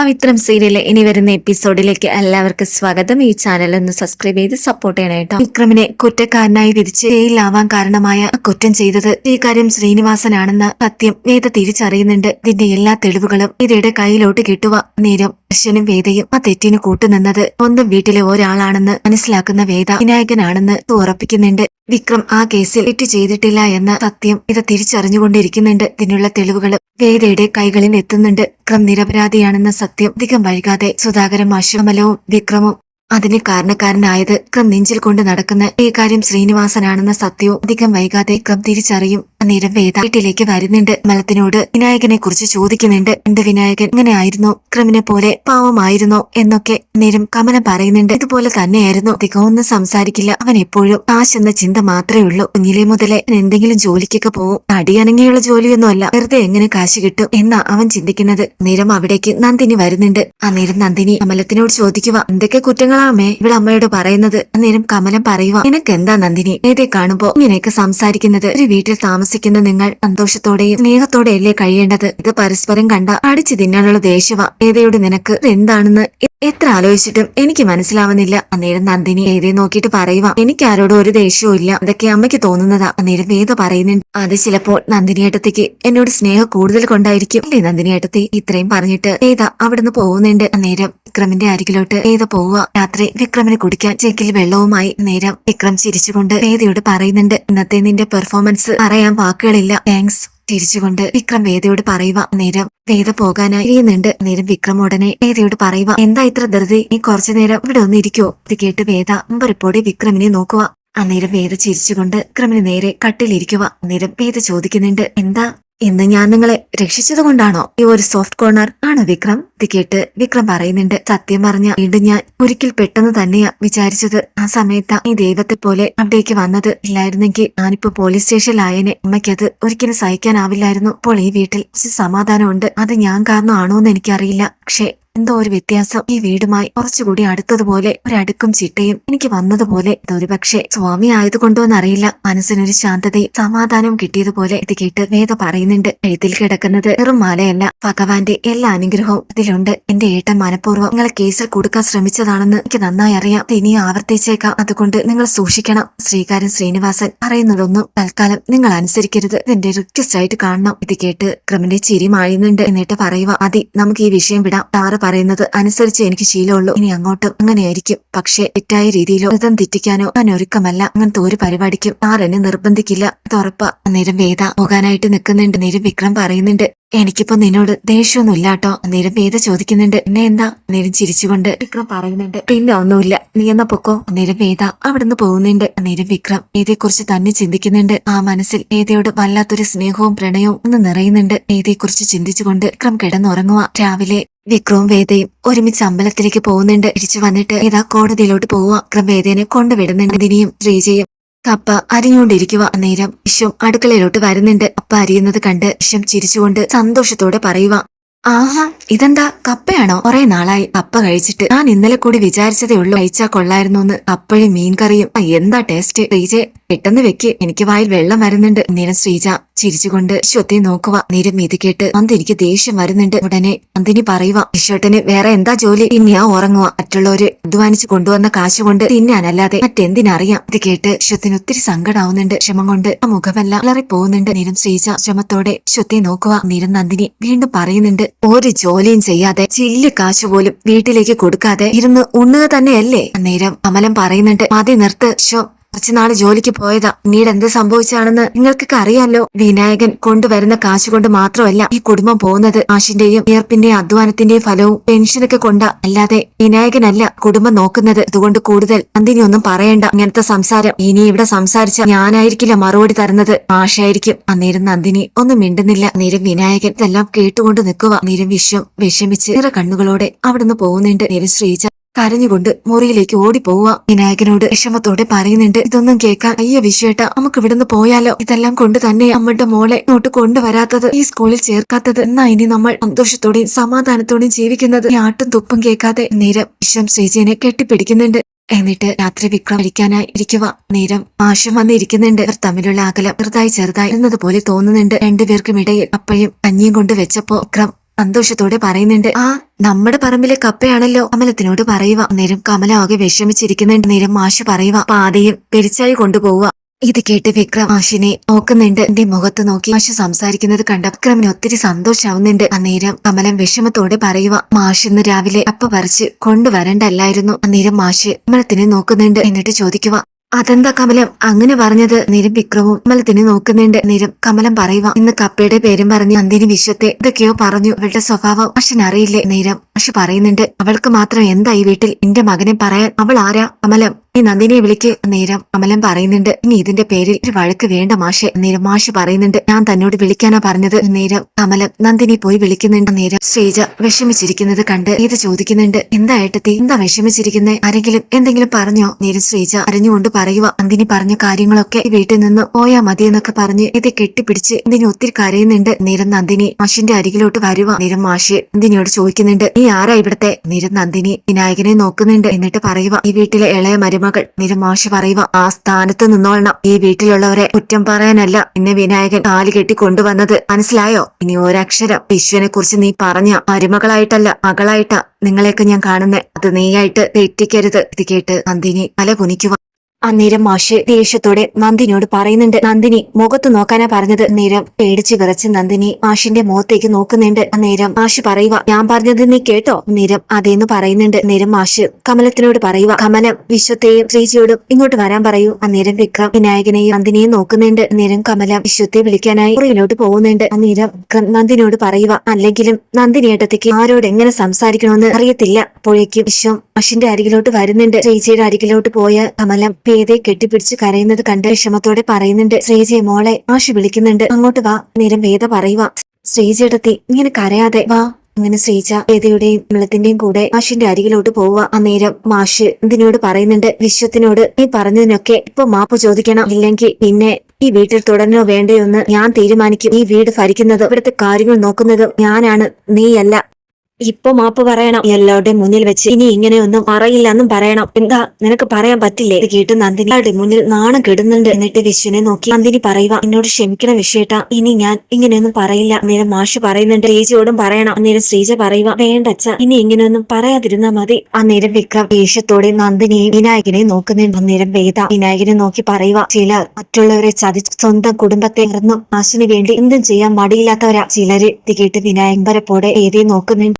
പവിത്രം സീരിയലിലെ ഇനി വരുന്ന എപ്പിസോഡിലേക്ക് എല്ലാവർക്കും സ്വാഗതം. ഈ ചാനൽ ഒന്ന് സബ്സ്ക്രൈബ് ചെയ്ത് സപ്പോർട്ട് ചെയ്യണം കേട്ടോ. വിക്രമിനെ കുറ്റക്കാരനായി വിധിച്ച് ജയിലിലാവാൻ കാരണമായ കുറ്റം ചെയ്തത് ഈ കാര്യം ശ്രീനിവാസനാണെന്ന സത്യം വേദ തിരിച്ചറിയുന്നുണ്ട്. ഇതിന്റെ എല്ലാ തെളിവുകളും വേദയുടെ കയ്യിലോട്ട് കിട്ടുക. നേരം ദർശനും വേദയും ആ തെറ്റിന് കൂട്ടുനിന്നത് സ്വന്തം വീട്ടിലെ ഒരാളാണെന്ന് മനസ്സിലാക്കുന്ന വേദ വിനായകനാണെന്ന് ഉറപ്പിക്കുന്നുണ്ട്. വിക്രം ആ കേസിൽ തെറ്റ് ചെയ്തിട്ടില്ല എന്ന സത്യം ഇത് തിരിച്ചറിഞ്ഞുകൊണ്ടിരിക്കുന്നുണ്ട്. ഇതിനുള്ള തെളിവുകൾ വേദയുടെ കൈകളിൽ എത്തുന്നുണ്ട്. വിക്രം നിരപരാധിയാണെന്ന സത്യം അധികം വൈകാതെ സുധാകരൻ അശ്വമലവും വിക്രമും അതിന് കാരണക്കാരനായത് വിക്രം നെഞ്ചിൽ കൊണ്ട് നടക്കുന്ന ഈ കാര്യം ശ്രീനിവാസനാണെന്ന സത്യവും അധികം വൈകാതെ വിക്രം തിരിച്ചറിയും. അന്നേരം വേദ വീട്ടിലേക്ക് വരുന്നുണ്ട്. മലത്തിനോട് വിനായകനെ കുറിച്ച് ചോദിക്കുന്നുണ്ട്. എന്റെ വിനായകൻ? ഇങ്ങനെ ആയിരുന്നു ക്രിമിനെ പോലെ പാവമായിരുന്നോ എന്നൊക്കെ നേരം കമല പറയുന്നുണ്ട്. ഇതുപോലെ തന്നെയായിരുന്നു. അധികം ഒന്നും സംസാരിക്കില്ല. അവൻ എപ്പോഴും കാശ് എന്ന ചിന്ത മാത്രമേ ഉള്ളൂ. കുഞ്ഞിലെ മുതലേ എന്തെങ്കിലും ജോലിക്കൊക്കെ പോവും. അടിയനങ്ങിയുള്ള ജോലിയൊന്നുമല്ല. വെറുതെ എങ്ങനെ കാശ് കിട്ടും എന്നാ അവൻ ചിന്തിക്കുന്നത്. നേരം അവിടേക്ക് നന്ദിനി വരുന്നുണ്ട്. അന്നേരം നന്ദിനി കമലത്തിനോട് ചോദിക്കുക എന്തൊക്കെ കുറ്റങ്ങളാമേ ഇവിടെ അമ്മയോട് പറയുന്നത്? അന്നേരം കമലം പറയുക നിനക്ക് എന്താ നന്ദിനി? ഏതെ കാണുമ്പോ ഇങ്ങനെയൊക്കെ സംസാരിക്കുന്നത്. ഒരു വീട്ടിൽ താമസിക്കുന്ന നിങ്ങൾ സന്തോഷത്തോടെയും സ്നേഹത്തോടെയല്ലേ കഴിയേണ്ടത്? ഇത് പരസ്പരം കണ്ട അടിച്ചു തിന്നാനുള്ള ദേഷ്യവ. ഏതയോട് നിനക്ക്? എന്താണെന്ന് എത്ര ആലോചിച്ചിട്ടും എനിക്ക് മനസ്സിലാവുന്നില്ല. അന്നേരം നന്ദിനി എഴുതി നോക്കിയിട്ട് പറയുക എനിക്ക് ആരോടും ഒരു ദേഷ്യവും ഇല്ല. അതൊക്കെ അമ്മയ്ക്ക് തോന്നുന്നതാ. അന്നേരം വേദ പറയുന്നുണ്ട്. അത് ചിലപ്പോൾ നന്ദിനിയേട്ടത്തേക്ക് എന്നോട് സ്നേഹം കൂടുതൽ കൊണ്ടായിരിക്കും. അല്ലേ നന്ദിനിയേട്ടത്തെ ഇത്രയും പറഞ്ഞിട്ട് വേദ അവിടുന്ന് പോകുന്നുണ്ട്. അന്നേരം വിക്രമിന്റെ അരികിലോട്ട് വേദ പോവുക? രാത്രി വിക്രമിന് കുടിക്കാൻ ചെക്കിൽ വെള്ളവുമായി. നേരം വിക്രം ചിരിച്ചുകൊണ്ട് വേദയോട് പറയുന്നുണ്ട് ഇന്നത്തെ നിന്റെ പെർഫോമൻസ് പറയാൻ വാക്കുകളില്ല. താങ്ക്സ് ചിരിച്ചുകൊണ്ട് വിക്രം വേദയോട് പറയുക നേരം വേദ പോകാനായി ഇരിയുന്നുണ്ട് നേരം വിക്രം ഉടനെ വേദയോട് പറയുക എന്താ ഇത്ര ധൃതി? നീ കുറച്ചു നേരം ഇവിടെ ഒന്നിരിക്കോ ഇത് കേട്ട് വേദ മുമ്പറിപ്പോടെ വിക്രമിനെ നോക്കുക അന്നേരം വേദ ചിരിച്ചുകൊണ്ട് വിക്രമിന് നേരെ കട്ടിലിരിക്കുക അന്നേരം വേദ ചോദിക്കുന്നുണ്ട് എന്താ? ഇന്ന് ഞാൻ നിങ്ങളെ രക്ഷിച്ചത് കൊണ്ടാണോ? ഈ ഒരു സോഫ്റ്റ് കോർണർ ആണ് വിക്രം? ഇത് കേട്ട് വിക്രം പറയുന്നുണ്ട്. സത്യം പറഞ്ഞ വീണ്ടും ഞാൻ ഒരിക്കൽ പെട്ടെന്ന് തന്നെയാ വിചാരിച്ചത്. ആ സമയത്ത് ഈ ദൈവത്തെ പോലെ അവിടേക്ക് വന്നത് ഇല്ലായിരുന്നെങ്കിൽ ഞാനിപ്പോ പോലീസ് സ്റ്റേഷനിലായനെ അമ്മയ്ക്കത് ഒരിക്കലും സഹിക്കാനാവില്ലായിരുന്നു. ഇപ്പോൾ ഈ വീട്ടിൽ കുറച്ച് സമാധാനമുണ്ട്. അത് ഞാൻ കാരണമാണോ എന്ന് എനിക്കറിയില്ല. പക്ഷേ എന്തോ ഒരു വ്യത്യാസം ഈ വീടുമായി കുറച്ചുകൂടി അടുത്തതുപോലെ ഒരടുക്കും ചിട്ടയും എനിക്ക് വന്നതുപോലെ. ഇതൊരു പക്ഷേ സ്വാമി ആയതുകൊണ്ടോ എന്നറിയില്ല. മനസ്സിനൊരു ശാന്തതയും സമാധാനവും കിട്ടിയതുപോലെ ഇത് കേട്ട് വേദ പറയുന്നുണ്ട്. എഴുത്തിൽ കിടക്കുന്നത് വെറും മാലയല്ല. ഭഗവാന്റെ എല്ലാ അനുഗ്രഹവും ഇതിലുണ്ട്. എന്റെ ഏട്ടൻ മനഃപൂർവം നിങ്ങളെ കേസിൽ കൊടുക്കാൻ ശ്രമിച്ചതാണെന്ന് എനിക്ക് നന്നായി അറിയാം. ഇനി ആവർത്തിച്ചേക്കാം. അതുകൊണ്ട് നിങ്ങൾ സൂക്ഷിക്കണം. ശ്രീകാരൻ ശ്രീനിവാസൻ പറയുന്നതൊന്നും തൽക്കാലം നിങ്ങൾ അനുസരിക്കരുത്. ഇതിന്റെ റിക്വസ്റ്റ് ആയിട്ട് കാണണം. ഇത് കേട്ട് ക്രമിന്റെ ചിരി മാഴുന്നുണ്ട് എന്നിട്ട് പറയുക അതി നമുക്ക് ഈ വിഷയം വിടാം. താറ് പറയുന്നത് അനുസരിച്ച് എനിക്ക് ശീലമുള്ളൂ. ഇനി അങ്ങോട്ടും അങ്ങനെയായിരിക്കും. പക്ഷേ തെറ്റായ രീതിയിലോ വ്രതം തെറ്റിക്കാനോ ഞാൻ ഒരുക്കമല്ല. അങ്ങനത്തെ ഒരു പരിപാടിക്കും ആർ എന്നെ നിർബന്ധിക്കില്ല. തുറപ്പ നേരം അന്നേരം വേദ പോകാനായിട്ട് നിൽക്കുന്നുണ്ട്. നേരം വിക്രം പറയുന്നുണ്ട്. എനിക്കിപ്പോ നിന്നോട് ദേഷ്യമൊന്നും ഇല്ലാട്ടോ അന്നേരം വേദ ചോദിക്കുന്നുണ്ട്. എന്നെ എന്താ? നേരം ചിരിച്ചുകൊണ്ട് വിക്രം പറയുന്നുണ്ട്. പിന്നെ ഒന്നുമില്ല. നീ എന്നാ പൊക്കോ? അന്നേരം വേദ അവിടുന്ന് പോകുന്നുണ്ട്. അന്നേരം വിക്രം വേദയെക്കുറിച്ച് തന്നെ ചിന്തിക്കുന്നുണ്ട്. ആ മനസ്സിൽ വേദയോട് വല്ലാത്തൊരു സ്നേഹവും പ്രണയവും ഒന്ന് നിറയുന്നുണ്ട്. വേദയെക്കുറിച്ച് ചിന്തിച്ചുകൊണ്ട് വിക്രം കിടന്നുറങ്ങുക രാവിലെ വിക്രവും വേദയും ഒരുമിച്ച് അമ്പലത്തിലേക്ക് പോകുന്നുണ്ട്. തിരിച്ചു വന്നിട്ട് ഇതാ കോടതിയിലോട്ട് പോവുക. വിക്രം വേദേനെ കൊണ്ടുവിടുന്നുണ്ട്. ദിനിയും ശ്രീജയും കപ്പ അരിഞ്ഞുകൊണ്ടിരിക്കുക. അന്നേരം വിശ്വം അടുക്കളയിലോട്ട് വരുന്നുണ്ട്. കപ്പ അരിയുന്നത് കണ്ട് വിശ്വം ചിരിച്ചുകൊണ്ട് സന്തോഷത്തോടെ പറയുക ആഹാ ഇതെന്താ? കപ്പയാണോ? കുറെ നാളായി. കപ്പ കഴിച്ചിട്ട് ഞാൻ ഇന്നലെ കൂടി വിചാരിച്ചതേ ഉള്ളൂ. കഴിച്ചാ കൊള്ളായിരുന്നു എന്ന് കപ്പഴും മീൻകറിയും എന്താ ടേസ്റ്റ് ശ്രീജെ പെട്ടെന്ന് വെക്ക്. എനിക്ക് വായിൽ വെള്ളം വരുന്നുണ്ട്. നീരം ശ്രീജ ചിരിച്ചുകൊണ്ട് ശ്വത്തി നോക്കുക നീരം ഇത് കേട്ട് അന്ത് എനിക്ക് ദേഷ്യം വരുന്നുണ്ട്. ഉടനെ അന്തിനി പറയുക ഈശ്വട്ടന് വേറെ എന്താ ജോലി? തിന്നിയാ ഉറങ്ങുക മറ്റുള്ളവര് അധ്വാനിച്ച് കൊണ്ടുവന്ന കാശ് കൊണ്ട് തിന്നാനല്ലാതെ മറ്റെന്തിനറിയാം? ഇത് കേട്ട് ശ്വത്തിന് ഒത്തിരി സങ്കടാവുന്നുണ്ട്. ക്ഷമം കൊണ്ട് ആ മുഖമെല്ലാം ഇളറി പോകുന്നുണ്ട് നീരം ശ്രീജ ശ്രമത്തോടെ ശ്വത്തി നോക്കുക നീരം നന്ദിനി വീണ്ടും പറയുന്നുണ്ട് ഒരു ജോലിയും ചെയ്യാതെ ചില്ല് കാശ് പോലും വീട്ടിലേക്ക് കൊടുക്കാതെ ഇരുന്ന് ഉണ്ണുക തന്നെയല്ലേ? അന്നേരം അമലം പറയുന്നുണ്ട് മതി നിർത്ത്. വിശ്വം കുറച്ചുനാൾ ജോലിക്ക് പോയതാ. പിന്നീട് എന്ത് സംഭവിച്ചാണെന്ന് നിങ്ങൾക്കൊക്കെ അറിയാലോ. വിനായകൻ കൊണ്ടുവരുന്ന കാശ് കൊണ്ട് മാത്രമല്ല ഈ കുടുംബം പോകുന്നത്. ആശിന്റെയും വിയർപ്പിന്റെയും അധ്വാനത്തിന്റെയും ഫലവും പെൻഷനൊക്കെ കൊണ്ടാ. അല്ലാതെ വിനായകനല്ല കുടുംബം നോക്കുന്നത്. അതുകൊണ്ട് കൂടുതൽ നന്ദിനി ഒന്നും പറയണ്ട. ഇങ്ങനത്തെ സംസാരം ഇനി ഇവിടെ സംസാരിച്ച ഞാനായിരിക്കില്ല മറുപടി തരുന്നത്. ആശായിരിക്കും അന്നേരം നന്ദിനി ഒന്നും മിണ്ടുന്നില്ല. നേരം വിനായകൻ ഇതെല്ലാം കേട്ടുകൊണ്ട് നിൽക്കുക നേരം വിശ്വം വിഷമിച്ച് നിറ കണ്ണുകളോടെ അവിടുന്ന് പോകുന്നുണ്ട്. നേരം ശ്രീജ കരഞ്ഞുകൊണ്ട് മുറിയിലേക്ക് ഓടിപ്പോവുക വിനായകനോട് വിഷമത്തോടെ പറയുന്നുണ്ട് ഇതൊന്നും കേൾക്കാൻ അയ്യ വിശ്വേട്ട. നമുക്ക് ഇവിടുന്ന് പോയാലോ? ഇതെല്ലാം കൊണ്ട് തന്നെ അമ്മയുടെ മോളെ ഇങ്ങോട്ട് കൊണ്ടുവരാത്തത്. ഈ സ്കൂളിൽ ചേർക്കാത്തത്. എന്നാ ഇനി നമ്മൾ സന്തോഷത്തോടെയും സമാധാനത്തോടെയും ജീവിക്കുന്നത്? ഈ ആട്ടും തുപ്പും കേൾക്കാതെ നേരം വിഷം ശ്രീജീനെ കെട്ടിപ്പിടിക്കുന്നുണ്ട്. എന്നിട്ട് രാത്രി വിക്രം ഇരിക്കാനായി ഇരിക്കുക നേരം ആശം വന്നിരിക്കുന്നുണ്ട്. ഇവർ തമ്മിലുള്ള അകലം ചെറുതായി ചെറുതായി എന്നതുപോലെ തോന്നുന്നുണ്ട്. രണ്ടുപേർക്കും ഇടയിൽ അപ്പഴും കഞ്ഞിയും കൊണ്ട് വെച്ചപ്പോ വിക്രം സന്തോഷത്തോടെ പറയുന്നുണ്ട്. ആ നമ്മുടെ പറമ്പിലെ കപ്പയാണല്ലോ കമലത്തിനോട് പറയുക. നേരം കമല ആകെ വിഷമിച്ചിരിക്കുന്നുണ്ട്. നേരം മാഷ് പറയുക പാതയും പെരിച്ചായി കൊണ്ടുപോവുക. ഇത് കേട്ട് വിക്രം മാഷിനെ നോക്കുന്നുണ്ട്. എന്റെ മുഖത്ത് നോക്കി മാഷ് സംസാരിക്കുന്നത് കണ്ട വിക്രമിന് ഒത്തിരി സന്തോഷാവുന്നുണ്ട്. അന്നേരം കമലം വിഷമത്തോടെ പറയുക മാഷ് ഇന്ന് രാവിലെ അപ്പ പറിച്ച് കൊണ്ടുവരണ്ടല്ലായിരുന്നു. അന്നേരം മാഷ് കമലത്തിനെ നോക്കുന്നുണ്ട്. എന്നിട്ട് ചോദിക്കുക അതെന്താ കമലം? അങ്ങനെ പറഞ്ഞത് നിരം വിക്രവും കമലത്തിനെ നോക്കുന്നുണ്ട്. നിരം കമലം പറയുക ഇന്ന് കപ്പയുടെ പേരും പറഞ്ഞ് നന്ദിനി വിശ്വത്തെ ഇതൊക്കെയോ പറഞ്ഞു. അവളുടെ സ്വഭാവം പക്ഷന് അറിയില്ലേ? നിരം പക്ഷെ പറയുന്നുണ്ട് അവൾക്ക് മാത്രം എന്തായി വീട്ടിൽ? എന്റെ മകനെ പറയാൻ അവൾ ആരാ? കമലം ഈ നന്ദിനിയെ വിളിക്ക് നേരം കമലം പറയുന്നുണ്ട്. ഇനി ഇതിന്റെ പേരിൽ ഒരു വഴക്ക് വേണ്ട മാഷെ. നേരം മാഷ് പറയുന്നുണ്ട്. ഞാൻ തന്നോട് വിളിക്കാനാ പറഞ്ഞത്. നേരം കമലം നന്ദിനി പോയി വിളിക്കുന്നുണ്ട്. നേരം ശ്രീജ വിഷമിച്ചിരിക്കുന്നത് കണ്ട് ഇത് ചോദിക്കുന്നുണ്ട്. എന്തായിട്ട് എന്താ വിഷമിച്ചിരിക്കുന്നത് ആരെങ്കിലും എന്തെങ്കിലും പറഞ്ഞോ? നേരം ശ്രീജ അറിഞ്ഞുകൊണ്ട് പറയുക നന്ദിനി പറഞ്ഞ കാര്യങ്ങളൊക്കെ വീട്ടിൽ നിന്ന് പോയാ മതി എന്നൊക്കെ പറഞ്ഞ് ഇത് കെട്ടിപ്പിടിച്ച് നന്ദിനി ഒത്തിരി കരയുന്നുണ്ട്. നേരം നന്ദിനി മാഷിന്റെ അരികിലോട്ട് വരുക നേരം മാഷ് നന്ദിനിയോട് ചോദിക്കുന്നുണ്ട്. നീ ആരാ ഇവിടത്തെ? നേരം നന്ദിനി വിനായകനെ നോക്കുന്നുണ്ട്. എന്നിട്ട് പറയുക ഈ വീട്ടിലെ ഇളയ മരുമകൾ നിരമാശ പറയുക ആ സ്ഥാനത്ത് നിന്നോളണം. ഈ വീട്ടിലുള്ളവരെ കുറ്റം പറയാനല്ല എന്നെ വിനായകൻ കാൽ കെട്ടി കൊണ്ടുവന്നത്. മനസ്സിലായോ? ഇനി ഒരക്ഷരം വിശ്വനെ കുറിച്ച് നീ പറഞ്ഞ മരുമകളായിട്ടല്ല മകളായിട്ടാ നിങ്ങളെയൊക്കെ ഞാൻ കാണുന്നേ. അത് നീയായിട്ട് തെറ്റിക്കരുത്. ഇത് കേട്ട് നന്ദിനി തല കുനിക്കുക അന്നേരം മാഷ് ദേഷ്യത്തോടെ നന്ദിനിയോട് പറയുന്നുണ്ട്. നന്ദിനി മുഖത്ത് നോക്കാനാ പറഞ്ഞത്. നേരം പേടിച്ച് വിറച്ച് നന്ദിനി മാഷിന്റെ മുഖത്തേക്ക് നോക്കുന്നുണ്ട്. അന്നേരം മാഷ് പറയുക ഞാൻ പറഞ്ഞത് നീ കേട്ടോ? നേരം അതേന്ന് പറയുന്നുണ്ട്. നേരം മാഷ് കമലത്തിനോട് പറയുക കമലം വിശ്വത്തെയും ശ്രീജിയോടും ഇങ്ങോട്ട് വരാൻ പറയൂ. അന്നേരം വിക്രം വിനായകനെയും നന്ദിനെയും നോക്കുന്നുണ്ട്. നേരം കമലം വിശ്വത്തെ വിളിക്കാനായി മുറിയിലോട്ട് പോകുന്നുണ്ട്. അന്നേരം നന്ദിനിയോട് പറയുക അല്ലെങ്കിലും നന്ദിനി ഏട്ടത്തേക്ക് ആരോട് എങ്ങനെ സംസാരിക്കണമെന്ന് അറിയത്തില്ല. അപ്പോഴേക്കും വിശ്വം മാഷിന്റെ അരികിലോട്ട് വരുന്നുണ്ട്. ശ്രീജിയുടെ അരികിലോട്ട് പോയ കമലം പേതെ കെട്ടിപ്പിടിച്ച് കരയുന്നത് കണ്ട് വിഷമത്തോടെ പറയുന്നുണ്ട് ശ്രീജിയെ മോളെ ആശു വിളിക്കുന്നുണ്ട്. അങ്ങോട്ട് വാ നേരം വേദ പറയുക ശ്രീജിയെടുത്തി ഇങ്ങനെ കരയാതെ വാ. അങ്ങനെ ശ്രീജ വേദയുടെയും കമലത്തിന്റെയും കൂടെ മാഷിന്റെ അരികിലോട്ട് പോവുക അന്നേരം മാഷ് ഇതിനോട് പറയുന്നുണ്ട്? വിശ്വത്തിനോട് നീ പറഞ്ഞതിനൊക്കെ ഇപ്പൊ മാപ്പ് ചോദിക്കണം. ഇല്ലെങ്കിൽ പിന്നെ ഈ വീട്ടിൽ തുടരണോ വേണ്ടയോ എന്ന് ഞാൻ തീരുമാനിക്കും. ഈ വീട് ഭരിക്കുന്നത് ഇവിടുത്തെ കാര്യങ്ങൾ നോക്കുന്നത് ഞാനാണ് നീയല്ല. ഇപ്പൊ മാപ്പ് പറയണം. എല്ലാവരുടെയും മുന്നിൽ വെച്ച് ഇനി ഇങ്ങനെയൊന്നും പറയില്ലെന്നും പറയണം. എന്താ? നിനക്ക് പറയാൻ പറ്റില്ലേ? ഇത് കേട്ട് നന്ദിനി അയാളുടെ മുന്നിൽ നാണം കെടുന്നുണ്ട് എന്നിട്ട് വിശ്വനെ നോക്കി നന്ദിനി പറയുക എന്നോട് ക്ഷമിക്കണ വിഷയട്ട ഇനി ഞാൻ ഇങ്ങനെയൊന്നും പറയില്ല. അന്നേരം മാഷ് പറയുന്നുണ്ട് ശ്രീജയോടും പറയണം. അന്നേരം ശ്രീജ പറയുക വേണ്ടച്ച ഇനി ഇങ്ങനെയൊന്നും പറയാതിരുന്നാ മതി. അന്നേരം വിക്രം ദേഷ്യത്തോടെ നന്ദിനിയും വിനായകനെയും നോക്കുന്നുണ്ട്. അന്നേരം വേദ വിനായകനെ നോക്കി പറയുക ചില മറ്റുള്ളവരെ ചതി സ്വന്തം കുടുംബത്തെ ഇറന്നു മാഷിന് വേണ്ടി എന്തും ചെയ്യാൻ മടിയില്ലാത്തവരാ. ചിലര് ഇത് കേട്ട് വിനായകരപ്പോടെ ഏതേ നോക്കുന്നുണ്ട്.